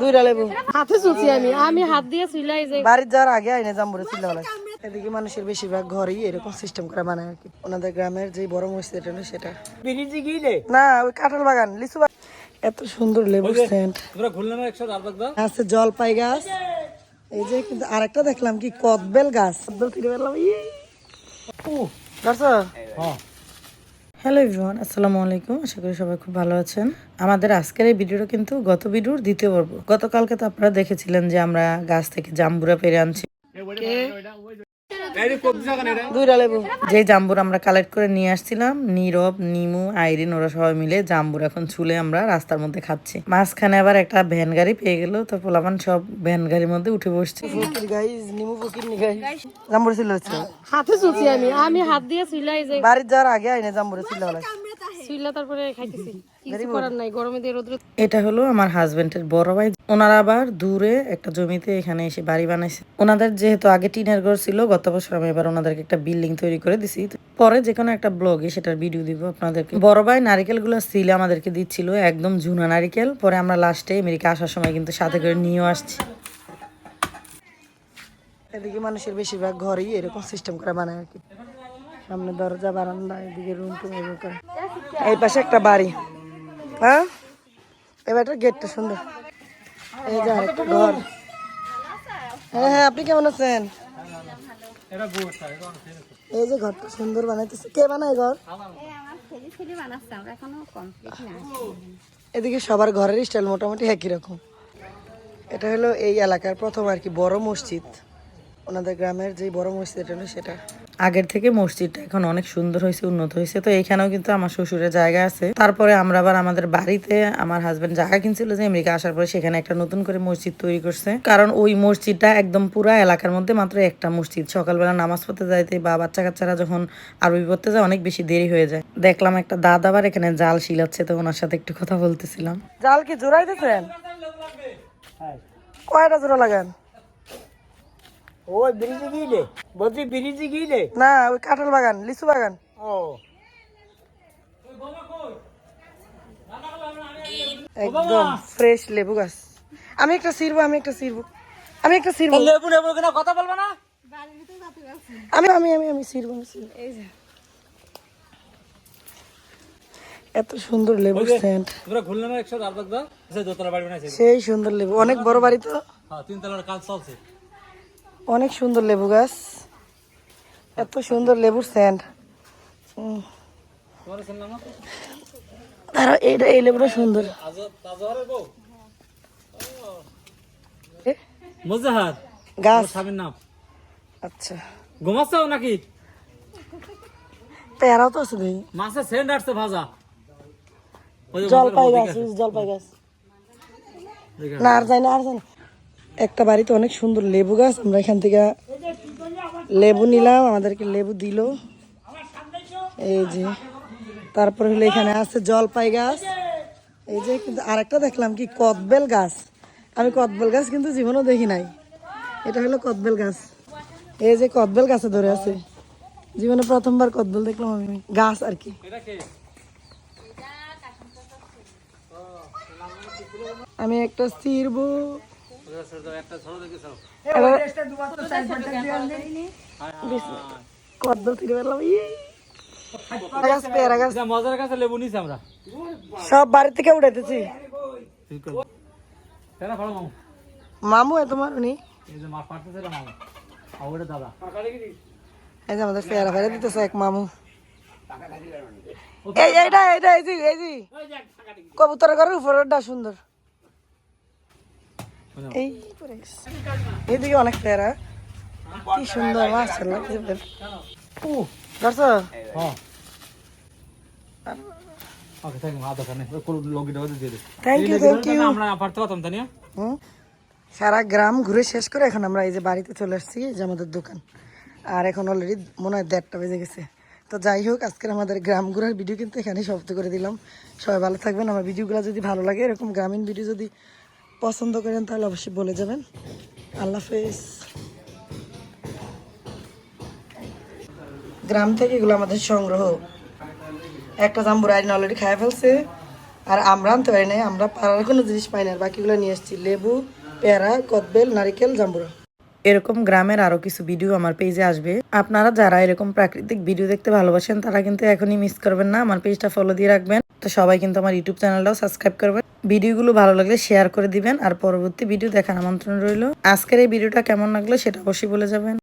দুইটা লেবু। হাতে চুচি আমি আমি হাত দিয়ে চুলাই যে বাড়ির যাওয়ার আগে আইনে জাম্বুরে ছিল এদিকে মানুষের বেশিরভাগ ঘরেই এরকম সিস্টেম করে বানায় আর কি। ওনাদের গ্রামের যে বড় মসজিদ এটা সেটা। না ওই কাঁঠাল বাগান লিচু এত সুন্দর লেবু সেন্ট আছে জলপাই গাছ। এই যে কিন্তু আরেকটা দেখলাম কি কদবেল গাছ। কদবেল ফিরে পেলাম। ধরছো? হ্যালো এভরিওয়ান, আসসালামু আলাইকুম। আশা করি সবাই খুব ভালো আছেন। আমাদের আজকের এই ভিডিওটা কিন্তু গত ভিডিওর দ্বিতীয় পর্ব। গতকালকে তো আপনারা দেখেছিলেন যে আমরা গাছ থেকে জাম্বুরা পেরে আনছি। যে জাম্বুর আমরা কালেক্ট করে নিয়ে আসছিলাম নীরব নিমু আইরিন ওরা সবাই মিলে জাম্বুর এখন ছুলে আমরা রাস্তার মধ্যে খাচ্ছি। মাঝখানে আবার একটা ভ্যান গাড়ি পেয়ে গেল তো পোলাপান সব ভ্যান গাড়ির মধ্যে উঠে বসছে। জাম্বুর ছিল হাতে আমি আমি হাত দিয়ে বাড়ির যাওয়ার আগে আইনে জাম্বুরে ছিল চুইলা তারপরে খাইতেছি। কিছু করার নাই গরমে দিয়ে রোদ্র এটা হলো আমার হাজবেন্ডের বড় ভাই। ওনারা আবার দূরে একটা জমিতে এখানে এসে বাড়ি বানাইছে। ওনাদের যেহেতু আগে টিনের ঘর ছিল গত বছর আমি এবার ওনাদেরকে একটা বিল্ডিং তৈরি করে দিছি। পরে যে কোনো একটা ব্লগে সেটার ভিডিও দিব আপনাদেরকে। বড় ভাই নারিকেলগুলো সিলে আমাদেরকে দিচ্ছিল একদম ঝুনা নারিকেল। পরে আমরা লাস্টে আমেরিকা আসার সময় কিন্তু সাথে করে নিয়েও আসছি। এদিকে মানুষের বেশিরভাগ ঘরেই এরকম সিস্টেম করে বানায় আর কি। সামনে দরজা, বারান্দা, এদিকে রুম এই পাশে একটা বাড়ি। হ্যাঁ? এবার গেটটা সুন্দর। এই যে আরেকটা ঘর। হ্যাঁ হ্যাঁ আপনি কেমন আছেন? এই যে ঘরটা সুন্দর বানাইতেছে। কে বানায় ঘর? এদিকে সবার ঘরের স্টাইল মোটামুটি একই রকম। এটা হলো এই এলাকার প্রথম আর কি বড় মসজিদ। ওনাদের গ্রামের যে বড় মসজিদ এটা হলো সেটা। আগের থেকে মসজিদটা এখন অনেক সুন্দর হয়েছে উন্নত হয়েছে। তো এখানেও কিন্তু আমার শ্বশুরের জায়গা আছে। তারপরে আমরা আবার আমাদের বাড়িতে আমার হাজবেন্ড জায়গা কিনছিল যে আমেরিকা আসার পরে সেখানে একটা নতুন করে মসজিদ তৈরি করছে। কারণ ওই মসজিদটা একদম পুরা এলাকার মধ্যে মাত্র একটা মসজিদ। সকালবেলা নামাজ পড়তে যাইতে বা বাচ্চা কাচ্চারা যখন আরবি পড়তে যায় অনেক বেশি দেরি হয়ে যায়। দেখলাম একটা দাদা আবার এখানে জাল শিলাচ্ছে তো ওনার সাথে একটু কথা বলতেছিলাম। জাল কি জোড়াইতেছেন কয়টা জোড়া লাগান? ওই ব্রিজে গিয়ে বলছি ব্রিজে গিয়ে না ওই কাঁঠাল বাগান লিচু বাগান। ও। একদম ফ্রেশ লেবু গাছ। আমি একটা সিরবো আমি একটা সিরবো আমি একটা সিরবো লেবু লেবু কেন কথা বলব না? আমি আমি আমি আমি সিরবো আমি সিরবো। এত সুন্দর লেবু সেন্ট তোমরা খুললে না একশো আর দাও সে দোতলা বাড়ি বানাইছে। সেই সুন্দর লেবু অনেক বড় বাড়ি তো। হ্যাঁ তিন তলার কাজ চলছে। অনেক সুন্দর লেবু গাছ। এত সুন্দর লেবুর সেন্ট তোমার তারা এইটা এই লেবুটা সুন্দর। মুজাহার গাছ। স্বামীর নাম। আচ্ছা। ঘুমাচ্ছাও নাকি? তো আছে মাছের আসছে ভাজা। জলপাই গাছ জলপাই গাছ। না আর যাই না আর যাই না। একটা বাড়িতে অনেক সুন্দর লেবু গাছ, আমরা এখান থেকে লেবু নিলাম, আমাদেরকে লেবু দিল। এই যে, তারপরে হলো এখানে আছে জলপাই গাছ। এই যে, কিন্তু আরেকটা দেখলাম কি, কদবেল গাছ। আমি কদবেল গাছ কিন্তু জীবনেও দেখি নাই। এটা হলো কদবেল গাছ। এই যে কদবেল গাছে ধরে আছে। জীবনে প্রথমবার কদবেল দেখলাম আমি, গাছ আর কি। আমি একটা ছিড়বো সব বাড়ি থেকে উঠাইতেছি। মামু, এ তোমার উনি? আমাদের পেয়ারা ফেরা দিতেছে এক মামু। এই এইটা এইটা, এই যে এই যে। কবুতর ঘরের উপরেরটা সুন্দর। এই গেছে। অনেক পেয়ারা কি সুন্দর ও ধরছো সারা গ্রাম ঘুরে শেষ করে এখন আমরা এই যে বাড়িতে চলে আসছি যে আমাদের দোকান। আর এখন অলরেডি মনে হয় দেড়টা বেজে গেছে। তো যাই হোক আজকের আমাদের গ্রাম ঘুরার ভিডিও কিন্তু এখানেই সমাপ্ত করে দিলাম। সবাই ভালো থাকবেন। আমার ভিডিওগুলো যদি ভালো লাগে এরকম গ্রামীণ ভিডিও যদি পছন্দ করেন, তাহলে অবশ্যই বলে যাবেন। আল্লাহ হাফেজ। গ্রাম থেকে এগুলো আমাদের সংগ্রহ। একটা জাম্বুর আইন অলরেডি খাই ফেলছে। আর আমরা আনতে পারি নাই, আমরা পাড়ার কোনো জিনিস পাই না বাকিগুলো নিয়ে এসেছি লেবু, পেয়ারা, কদবেল, নারিকেল, জাম্বুরা। এরকম গ্রামের আরও কিছু ভিডিও আমার পেজে আসবে। আপনারা যারা এরকম প্রাকৃতিক ভিডিও দেখতে ভালোবাসেন, তারা কিন্তু এখনই মিস করবেন না। আমার পেজটা ফলো দিয়ে রাখবেন। তো সবাই কিন্তু আমার ইউটিউব চ্যানেলটাও সাবস্ক্রাইব করবেন। ভিডিওগুলো ভালো লাগলে শেয়ার করে দিবেন। আর পরবর্তী ভিডিও দেখার আমন্ত্রণ রইল। আজকের এই ভিডিওটা কেমন লাগল সেটা অবশ্যই বলে যাবেন।